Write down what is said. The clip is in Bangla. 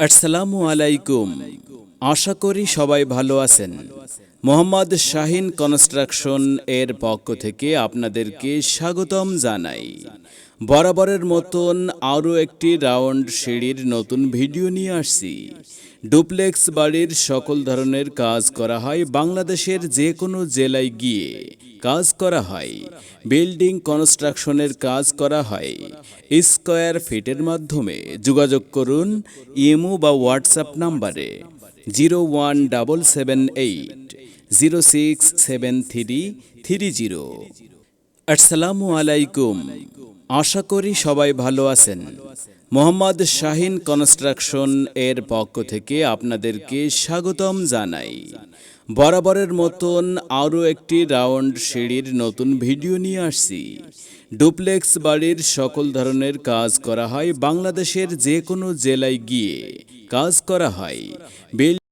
আসসালামু আলাইকুম। আশা করি সবাই ভালো আছেন। মোহাম্মদ শাহিন কনস্ট্রাকশন এর পক্ষ থেকে আপনাদেরকে স্বাগতম জানাই। বরাবরের মতন আরও একটি রাউন্ড সিঁড়ির নতুন ভিডিও নিয়ে আসছি। ডুপ্লেক্স বাড়ির সকল ধরনের কাজ করা হয় বাংলাদেশের যে কোনো জেলায় গিয়ে। কাজ করা হয়। বিল্ডিং কনস্ট্রাকশনের কাজ করা হয়। স্কোয়ার ফিটের মাধ্যমে। যোগাযোগ করুন ইমো বা হোয়াটসঅ্যাপ নাম্বারে zero one double seven eight zero six seven three three zero. আসসালামু আলাইকুম। আশা করি সবাই ভালো আছেন। মোহাম্মদ শাহিন কনস্ট্রাকশন এর পক্ষ থেকে আপনাদেরকে স্বাগতম জানাই। বরাবরের মতন আরও একটি রাউন্ড সিঁড়ির নতুন ভিডিও নিয়ে আসছি। ডুপ্লেক্স বাড়ির সকল ধরনের কাজ করা হয় বাংলাদেশের যে কোনো জেলায় গিয়ে কাজ করা হয়।